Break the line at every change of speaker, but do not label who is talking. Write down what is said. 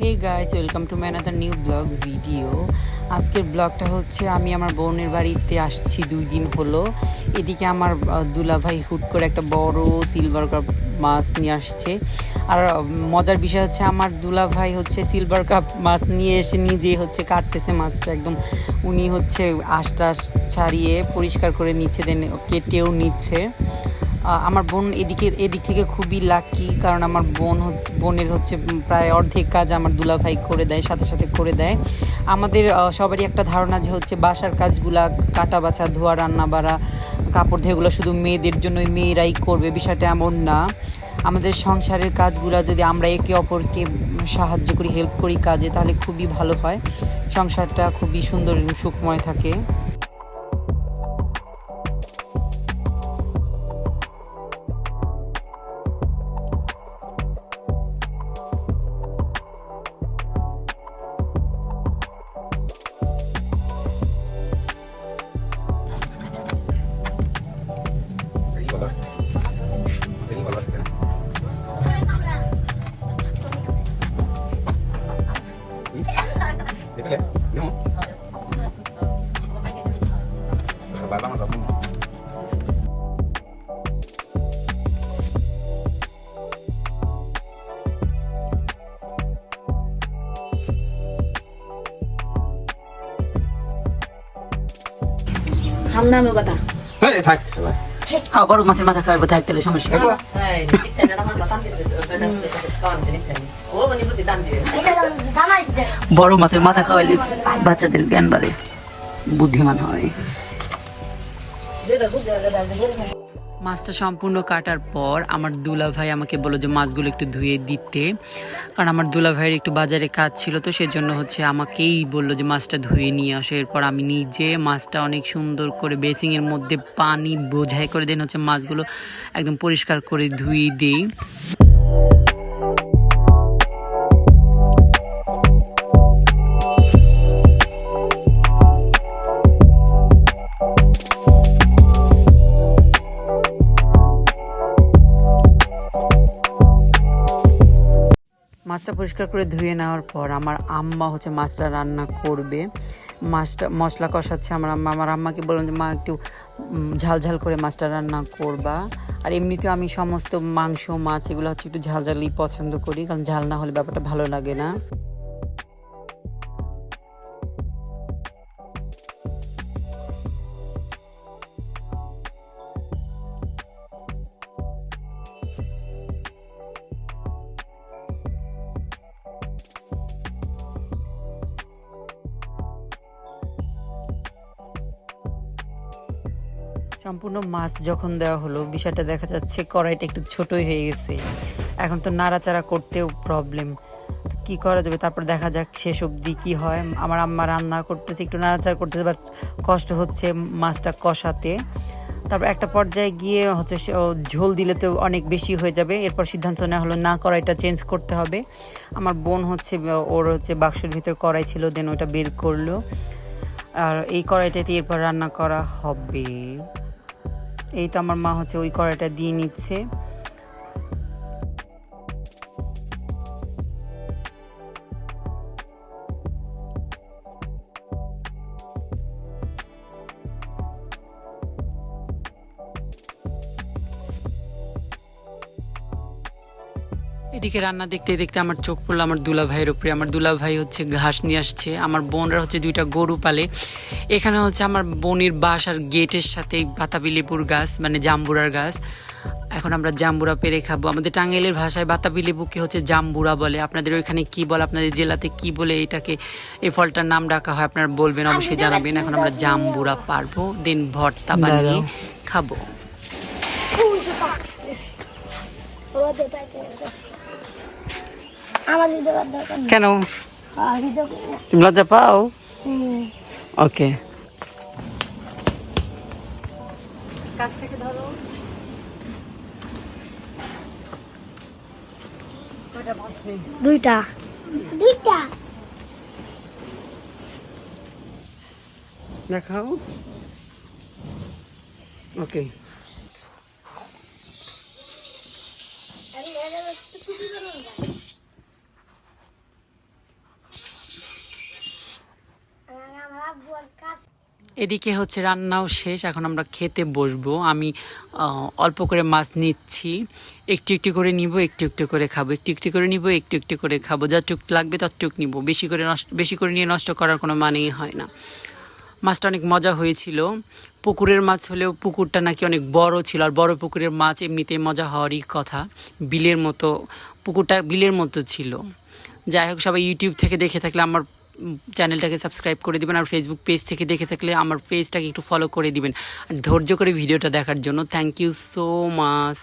Hey guys welcome to my another new blog video আজকের ব্লগটা হচ্ছে আমি আমার বোনের বাড়িতে আসছি দুই দিন হলো। এদিকে আমার দুলাভাই হুট করে একটা বড় সিলভার কাপ মাছ নিয়ে আসছে। আর মজার বিষয় হচ্ছে আমার দুলাভাই হচ্ছে সিলভার কাপ মাছ নিয়ে এসে নিজে হচ্ছে কাটতেছে মাছটা একদম উনি হচ্ছে আশটাশ ছাড়িয়ে পরিষ্কার করে নিচ্ছে দেন কেটেও নিচ্ছে। আমার বোন এদিকে, এদিক থেকে খুবই লাকি কারণ আমার বোন বোনের হচ্ছে প্রায় অর্ধেক কাজ আমার দুলাভাই করে দেয়, সাথে সাথে করে দেয়। আমাদের সবারই একটা ধারণা যে হচ্ছে বাসার কাজগুলা, কাটা বাছা, ধোয়া, রান্না বাড়া, কাপড় ধোয়া এগুলো শুধু মেয়েদের জন্য মেয়েরাই করবে, বিষয়টা এমন না। আমাদের সংসারের কাজগুলো যদি আমরা একে অপরকে সাহায্য করি হেল্প করি কাজে, তাহলে খুবই ভালো হয়। সংসারটা খুবই সুন্দর সুখময় থাকে।
Dito le. Di mo. Kababa nga mo.
hamname bata
Hey, থাক।
হ্যাঁ বড় মাছের মাথা খাওয়াবো থাকতে হলে সমস্যা বড় মাছের মাথা খাওয়াইলে বাচ্চাদের জ্ঞান বাড়ে, বুদ্ধিমান হয়। মাছটা সম্পূর্ণ কাটার পর আমার দুলা ভাই আমাকে বলল যে মাছগুলো একটু ধুয়ে দিতে, কারণ আমার দুলা ভাইয়ের একটু বাজারে কাজ ছিল তো সেজন্য হচ্ছে আমাকেই বলল যে মাছটা ধুয়ে নিয়ে আসো। এরপর আমি নিজে মাছটা অনেক সুন্দর করে বেসিংয়ের মধ্যে পানি বোঝাই করে দেন হচ্ছে মাছগুলো একদম পরিষ্কার করে ধুয়ে দিই। মাছটা পরিষ্কার করে ধুয়ে নেওয়ার পর আমার আম্মা হচ্ছে মাছটা রান্না করবে। মাছটা, মশলা কষাচ্ছে আমার আম্মা। আমার আম্মাকে বললাম যে, মা, একটু ঝালঝাল ঝাল ঝাল করে মাছটা রান্না করবা। আর এমনিতেও আমি সমস্ত মাংস, মাছ এগুলো হচ্ছে একটু ঝাল ঝালই পছন্দ করি, কারণ ঝাল না হলে ব্যাপারটা ভালো লাগে না। সম্পূর্ণ মাছ যখন দেওয়া হলো, বিষয়টা দেখা যাচ্ছে কড়াইটা একটু ছোটই হয়ে গেছে। এখন তো নাড়াচাড়া করতেও প্রবলেম কি করা যাবে? তারপর দেখা যাক শেষ অবধি কি হয়। আমার আম্মা রান্না করতেছে, একটু নাড়াচাড়া করতেছে বাট কষ্ট হচ্ছে মাছটা কষাতে। তারপর একটা পর্যায়ে গিয়ে হচ্ছে ঝোল দিলে তো অনেক বেশি হয়ে যাবে। এরপর সিদ্ধান্ত নেওয়া হলো, না, কড়াইটা চেঞ্জ করতে হবে। আমার বোন হচ্ছে, ওর হচ্ছে বাক্সের ভিতর কড়াই ছিল দেন ওটা বের করল। আর এই কড়াইটাতে এরপর রান্না করা হবে। এই তো আমার মা হচ্ছে ওই কড়াইটা দিয়ে নিচ্ছে। এদিকে রান্না দেখতে দেখতে আমার চোখ পড়ল আমার দুলা ভাইয়ের উপরে। আমার দুলা ভাই হচ্ছে ঘাস নিয়ে আসছে আমার বোনরা হচ্ছে দুইটা গরু পালে। এখানে হচ্ছে আমার বোনের বাসার গেটের সাথে বাতাবি লেবুর গাছ মানে জাম্বুরার গাছ। এখন আমরা জাম্বুরা পেরে খাব। আমাদের টাঙ্গাইলের ভাষায় বাতাবি লেবুকে হচ্ছে জাম্বুরা বলে। আপনাদের ওইখানে কি বলে আপনাদের জেলাতে কি বলে এটাকে এই ফলটার নাম ডাকা হয় আপনারা বলবেন অবশ্যই জানাবেন। এখন আমরা জাম্বুরা পারব দেন ভর্তা বানিয়ে খাব। কেন?
দিতে
তুমি লজ্জা পাও? ওকে।
দুইটা। দুইটা।
দেখাও। ওকে। এদিকে হচ্ছে রান্নাও শেষ, এখন আমরা খেতে বসবো। আমি অল্প করে মাছ নিচ্ছি। একটু একটু করে নিব, একটু একটু করে খাব। একটু একটু করে নিব, একটু একটু করে খাব। যতটুক লাগবে ততটুক নিব। বেশি করে নষ্ট, বেশি করে নিয়ে নষ্ট করার কোনো মানেই হয় না। মাছটা অনেক মজা হয়েছিল। পুকুরের মাছ হলেও পুকুরটা নাকি অনেক বড় ছিল, আর বড় পুকুরের মাছ এমনিতে মজা হওয়ারই কথা। বিলের মতো, পুকুরটা বিলের মতো ছিল। যাই হোক, সবাই ইউটিউব থেকে দেখে থাকলে আমার চ্যানেলটাকে সাবস্ক্রাইব করে দেবেন আর ফেসবুক পেজ থেকে দেখে থাকলে আমার পেজটাকে একটু ফলো করে দিবেন। আর ধৈর্য করে ভিডিওটা দেখার জন্য থ্যাংক ইউ সো মাচ